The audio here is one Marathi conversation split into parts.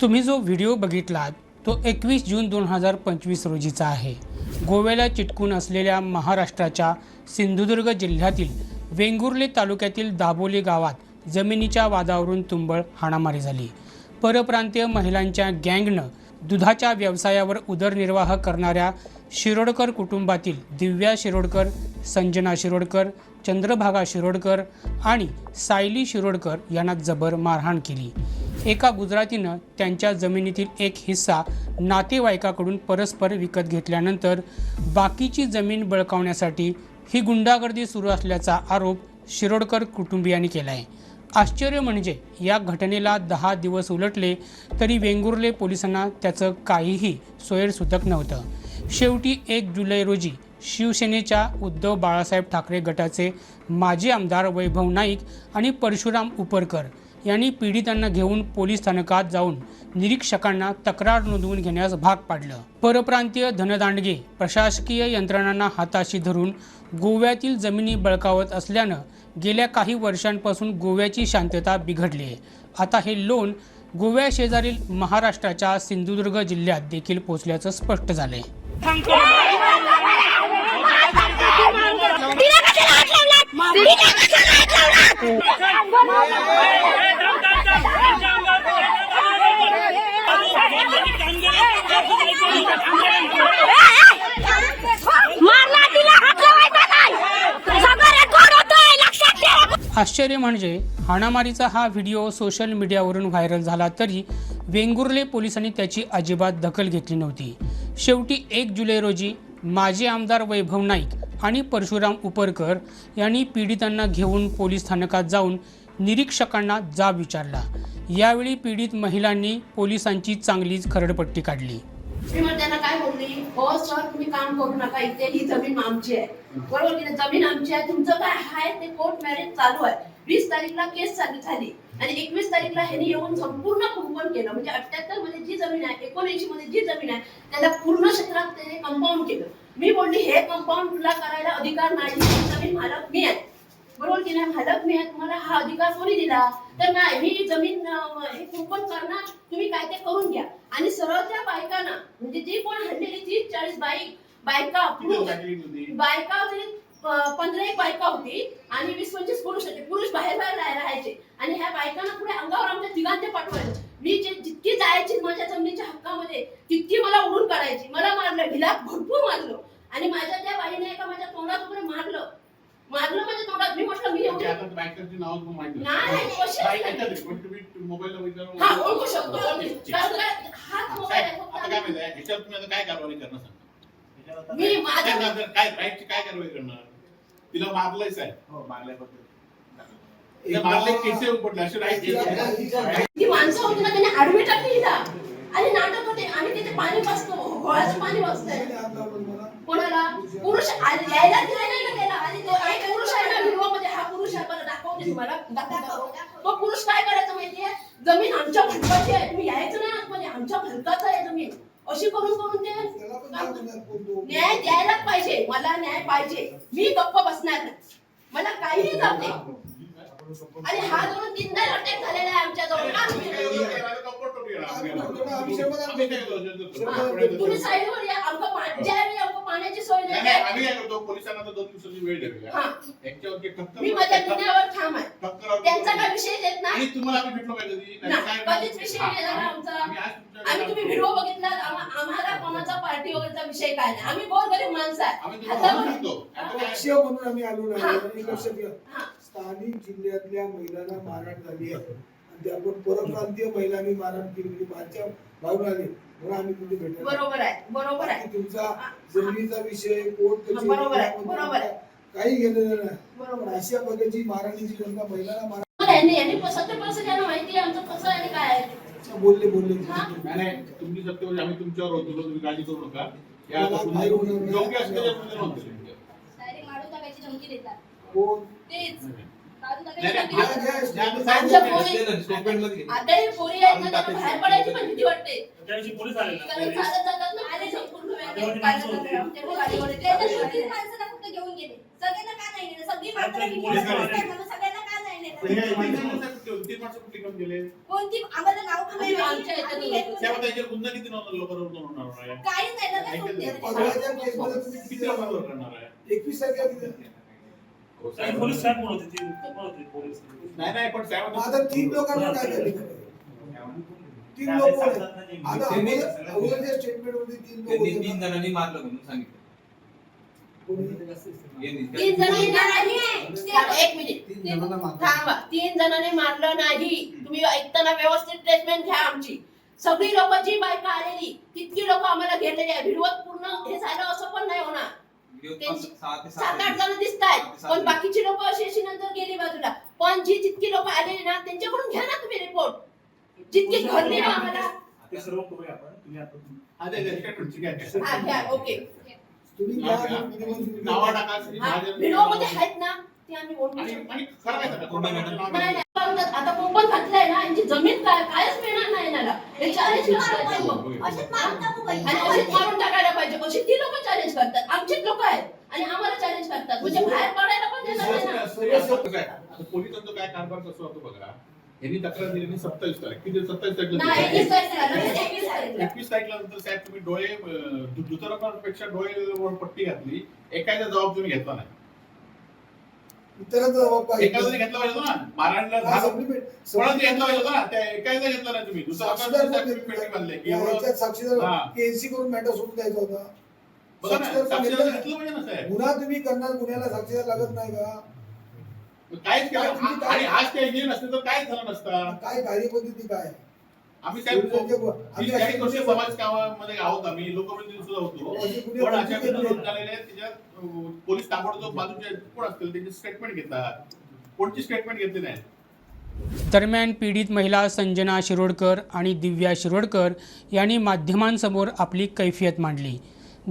तुम्ही जो व्हिडिओ बघितलात तो एकवीस जून दोन हजार पंचवीस रोजीचा आहे. गोव्याला चिटकून असलेल्या महाराष्ट्राच्या सिंधुदुर्ग जिल्ह्यातील वेंगुर्ले तालुक्यातील दाबोली गावात जमिनीच्या वादावरून तुंबळ हाणामारी झाली. परप्रांतीय महिलांच्या गँगनं दुधाच्या व्यवसायावर उदरनिर्वाह करणाऱ्या शिरोडकर कुटुंबातील दिव्या शिरोडकर संजना शिरोडकर चंद्रभागा शिरोडकर आणि सायली शिरोडकर यांना जबर मारहाण केली. एका गुजरातीनं त्यांच्या जमिनीतील एक हिस्सा नातेवाईकाकडून परस्पर विकत घेतल्यानंतर बाकीची जमीन बळकावण्यासाठी ही गुंडागर्दी सुरू असल्याचा आरोप शिरोडकर कुटुंबियांनी केला आहे आश्चर्य म्हणजे या घटनेला दहा दिवस उलटले तरी वेंगुर्ले पोलिसांना त्याचं काहीही सोयरसुतक नव्हतं. शेवटी एक जुलै रोजी शिवसेनेच्या उद्धव बाळासाहेब ठाकरे गटाचे माजी आमदार वैभव नाईक आणि परशुराम उपरकर यांनी पीडितांना घेऊन पोलीस स्थानकात जाऊन निरीक्षकांना तक्रार नोंदवून घेण्यास भाग पाडलं. परप्रांतीय धनदांडगे प्रशासकीय यंत्रणांना हाताशी धरून गोव्यातील जमिनी बळकावत असल्यानं गेल्या काही वर्षांपासून गोव्याची शांतता बिघडली. आहे आता हे लोन गोव्या शेजारील महाराष्ट्राच्या सिंधुदुर्ग जिल्ह्यात देखील पोहोचल्याचं स्पष्ट झालंय. आश्चर्य म्हणजे हाणामारीचा हा व्हिडिओ सोशल मीडियावरून व्हायरल झाला तरी वेंगुर्ले पोलिसांनी त्याची अजिबात दखल घेतली नव्हती. शेवटी एक जुलै रोजी माजी आमदार वैभव नाईक आणि परशुराम उपरकर यांनी पीडितांना घेऊन पोलीस स्थानकात जाऊन निरीक्षकांना जाब विचारला. यावेळी पीडित महिलांनी पोलिसांची चांगलीच खरडपट्टी काढली. मी मग त्यांना काय बोलली? हो सर तुम्ही काम करू नका इथे ही जमीन आमची आहे. बरोबर की जमीन आमची आहे तुमचं काय आहे? ते कोर्ट मॅरेज चालू आहे. वीस तारीखला केस चालू झाली. आणि एकवीस तारीखला ह्यांनी येऊन संपूर्ण कुंपण केलं. म्हणजे अठ्याहत्तरमध्ये जी जमीन आहे एकोणऐंशी मध्ये जी जमीन आहे त्याला पूर्ण क्षेत्रात त्याने कंपाऊंड केलं. मी बोलली हे कंपाऊंड तुला करायला अधिकार नाही. ही जमीन मालक मी आहे. बरोबर की नाही मालक मी आहे तुम्हाला हा अधिकार कोणी दिला? तर नाही मी जमीन हे कुंपण करणार तुम्ही काय ते करून घ्या. आणि सरळ त्या बायकांना म्हणजे जी कोण हल्लेली तीस चाळीस बाईक बायका बायका पंधरा एक बायका होती आणि वीस पंचवीस पुरुष होते. पुरुष बाहेर बाहेर राह- राहायचे. आणि ह्या बायकांना पुढे अंगावर आमच्या तिघांचे पाठवायचं. मी जे जितकी जायची माझ्या जमिनीच्या हक्कामध्ये तितकी मला उडून काढायची. मला मारलं ढिला भरपूर मारलो. आणि माझ्या त्या बाईने एका माझ्या तोंडात वगैरे मारलं. मारलं माझ्या तोंडात मी म्हटलं मी एवढी नाही, कशी असतात? हा ओळखू शकतो. कारण काय, हाच मोबाईल आहे फक्त. मी माझ्या काय कारवाई करणार? तिला मारलंच आहे. तिला मारले केसे पडले असे राईट ती माणसं होती ना त्यांनी आडवी टाकली हिला आणि नाटक होते आम्ही तिथे पाणी पाजतो गोळाचं पाणी वाजतंय कोणाला पुरुष आ- यायला दिला नाही ना त्याला आणि तो एक पुरुष आहे ना व्हिडिओमध्ये हा पुरुष आहे बरं दाखवते तुम्हाला दाखवतो तो पुरुष काय करायचं माहितीये? जमीन आमच्या भलकाची आहे. तुम्ही यायचं नाही आतमध्ये. आमच्या भलकाचं आहे जमीन. अशी करून करून ते न्याय द्यायलाच पाहिजे. मला न्याय पाहिजे. मी गप्प बसणार. नाही मला काहीही जाते आणि हा दोन तीनदा अटॅक झालेला आहे आमच्या जवळ. तुम्ही साईडवर या. आमचं नाही आम्ही काय करतो पोलिसांना तर दोन दिवसाची वेळ देऊया हा. यांच्यावरती ठक्कर मी माझ्या दुनियावर ठाम आहे ठक्कर लावतो. त्यांचा काय विषय आणि तुम्हाला आम्ही भेटलो काय कधी नाही नाही, काय- कधीच विषय नाही झाला आमचा. आम्ही आज तुमच्या आम्ही तुम्ही व्हिडिओ बघितला आम्हा- आम्हाला कोणाचा पार्टी वगैरेचा विषय काय नाही. आम्ही गोरगरीब माणसं आहे. आम्ही तुम्हाला हातावर- सांगतो. आता काय- पक्षीय म्हणून आम्ही आलो नाही. आणि लक्षात घ्या. हा. स्थानिक जिल्ह्यातल्या महिलांना मारहाण झाली आहे. आपण परप्रांतीय महिलांनी मारहाण केली म्हणजे माझ्या भावना आली म्हणून आम्ही भेटलो बरोबर आहे बरोबर आहे. तुमचा जमिनीचा विषय कोर्ट बरोबर आहे, याबद्दल बरोबर आहे. काही देणं नाही. बरोबर अशा प्रकारची मारहाणीची घटना महिलांना मार बोलले बोलले. नाही नाही तुमची सत्य म्हणजे आम्ही तुमच्यावर होतो तुम्ही काळजी करू नका. या. योग्य असलेल्या कोण? आता हे पोरी आहेत ना त्यांना बाहेर पडायची पण भीती वाटते पोलीस आले ना कारण चालत जातात ना आले माणसं होती. माणसाला फक्त घेऊन गेले सगळ्यांना का नाही नेलं सगळी माणसं मग सगळ्यांना का नाही नेलं कोणती आम्हाला नाव पण नाही आमच्या आम्ही त्याच्यावर गुन्हा किती लोकांवर नोंदवणार आहे काहीच नाही ना, काय सोडते. एकवीस तारखेला आणि पोलीस साहेब बोलत होते ती कोण होते पोलीस नाही नाही पण साहेब मग आता तीन लोकांवर काय झाले तीन लोक कोण आहेत? आता त्यांनी- अगोदर- अगोदरच्या statement मध्ये तीन लोक त्यांनी होते तीन ना. जणांनी मारलं म्हणून सांगितलं कोणी? यांनी. तीन जणांनी नाही. थांबा, एक मिनिट थांबा तीन जणांनी मारलं नाही तुम्ही ऐकताना व्यवस्थित ट्रीटमेंट घ्या आमची सगळी लोक जी बायका आलेली तितकी लोक आम्हाला घेतलेली आहे भिडवत पूर्ण हे झालं असं पण नाही होणार सात आठ जण दिसत आहेत पण बाकीची लोक अशी अशी नंतर गेली बाजूला. पण जी जितकी लोक आलेली ना त्यांच्याकडून घ्या ना तुम्ही रिपोर्ट जितकी घडली ना आम्हाला. ते सर्व करूया आपण. तुम्ही आता ओके. तुम्ही नाव टाका, व्हिडिओमध्ये आहेत ना ते आम्ही बोलू आणि शकतो. आणि खरं काय सांगा, कोणाला नाव नाही घ्या. नाही पण आता कोकण घातलंय ना यांची जमीन काय कायच मिळणार नाही हे मारून टाकू बाई. आणि अशीच मारून टाकायला पाहिजे. अशी ती लोक चॅलेंज करतात. आमचीच लोक आहेत. आणि आम्हाला चॅलेंज करतात. म्हणजे बाहेर पडायला पण देणार नाही ना. पोलिसांचा काय कारभार कसा होतो बघा? यांनी तक्रार दिली सत्तावीस तारीख. किती सत्तावीस नाही एकवीस तारीख एकवीस तारखेला. एकवीस तारीखला नंतर साहेब तुम्ही डोळे अं, दु- दुतर्फापेक्षा डोळ्यावर पट्टी घातली. एकाचा जबाब तुम्ही घेतला नाही. इतरांचा जबाब काय एका जरी घेतला पाहिजे होता ना. मारायला दहा supplement- कोणाचा घेतला supplement- पाहिजे होता ना. त्या एकाचा घेतला नाही तुम्ही. दुसरा साक्षीदार आता कोण पेटी बांधले की या एवढं ह्याच्यात साक्षीदार. केएनसी करून मॅटर सोडून द्यायचा होता. गुन्हा तुम्ही करणार गुन्ह्याला साक्षीदार लागत नाही का? काहीच केलं काय- आणि आज ते इंजिन असते तर काहीच झालं नसतं? काय कार्यपद्धती काय? आम्ही गुन्हे- समाज कामामध्ये आहोत आम्ही. लोकप्रतिनिधी सुद्धा होतो. गुन्हे पण अशा पंचवीस गुन्हे केले. नोंद झालेले आहेत त्याच्यात पोलीस ताबडतोब बाजूचे कोण असतील त्यांची स्टेटमेंट घेतात. कोणची स्टेटमेंट घेतली नाही? दरम्यान पीडित महिला संजना शिरोडकर आणि दिव्या शिरोडकर यांनी माध्यमांसमोर आपली कैफियत मांडली.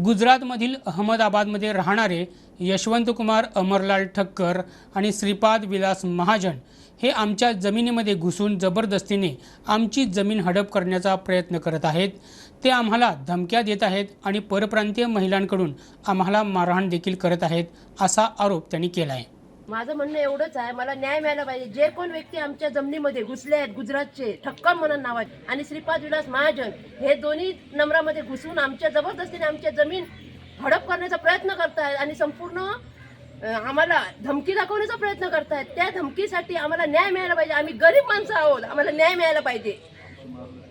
गुजरातमधील अहमदाबादमध्ये राहणारे यशवंतकुमार अमरलाल ठक्कर आणि श्रीपाद विलास महाजन हे आमच्या जमिनीमध्ये घुसून जबरदस्तीने आमची जमीन हडप करण्याचा प्रयत्न करत आहेत. ते आम्हाला धमक्या देत आहेत आणि परप्रांतीय महिलांकडून आम्हाला मारहाण देखील करत आहेत असा आरोप त्यांनी केला आहे माझं म्हणणं एवढंच आहे मला न्याय मिळाला पाहिजे. जे कोण व्यक्ती आमच्या जमिनीमध्ये घुसले आहेत गुजरातचे ठक्कम म्हणून नावाचे आणि श्रीपाद विलास महाजन हे दोन्ही नंबरामध्ये घुसून आमच्या जबरदस्तीने आमच्या जमीन हडप करण्याचा प्रयत्न करत आहेत आणि संपूर्ण आम्हाला धमकी दाखवण्याचा प्रयत्न करतायत. त्या धमकीसाठी आम्हाला न्याय मिळाला पाहिजे. आम्ही गरीब माणसं आहोत. आम्हाला न्याय मिळायला पाहिजे.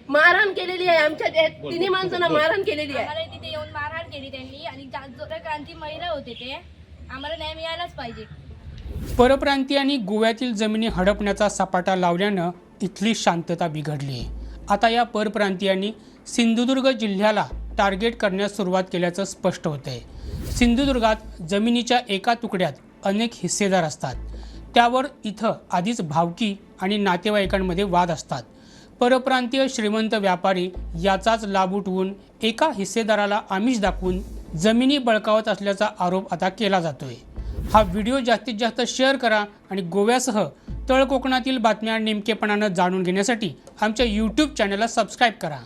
मारहाण केलेली आहे आमच्या त्या तिन्ही माणसांना मारहाण केलेली आहे. आम्हाला तिथे येऊन मारहाण केली त्यांनी आणि जा- जो काही क्रांती महिला होते ते आम्हाला न्याय मिळालाच पाहिजे. परप्रांतीयांनी गोव्यातील जमिनी हडपण्याचा सपाटा लावल्यानं इथली शांतता बिघडली. आहे आता या परप्रांतीयांनी सिंधुदुर्ग जिल्ह्याला टार्गेट करण्यास सुरुवात केल्याचं स्पष्ट होतं आहे सिंधुदुर्गात जमिनीच्या एका तुकड्यात अनेक हिस्सेदार असतात. त्यावर इथं आधीच भावकी आणि नातेवाईकांमध्ये वाद असतात. परप्रांतीय श्रीमंत व्यापारी याचाच लाभ उठवून एका हिस्सेदाराला आमिष दाखवून जमिनी बळकावत असल्याचा आरोप आता केला जातोय. हा व्हिडिओ जास्तीत जास्त शेअर करा आणि गोव्यासह तळ कोकणातील बातम्या नेमकेपणानं जाणून घेण्यासाठी आमच्या यूट्यूब चॅनलला सबस्क्राईब करा.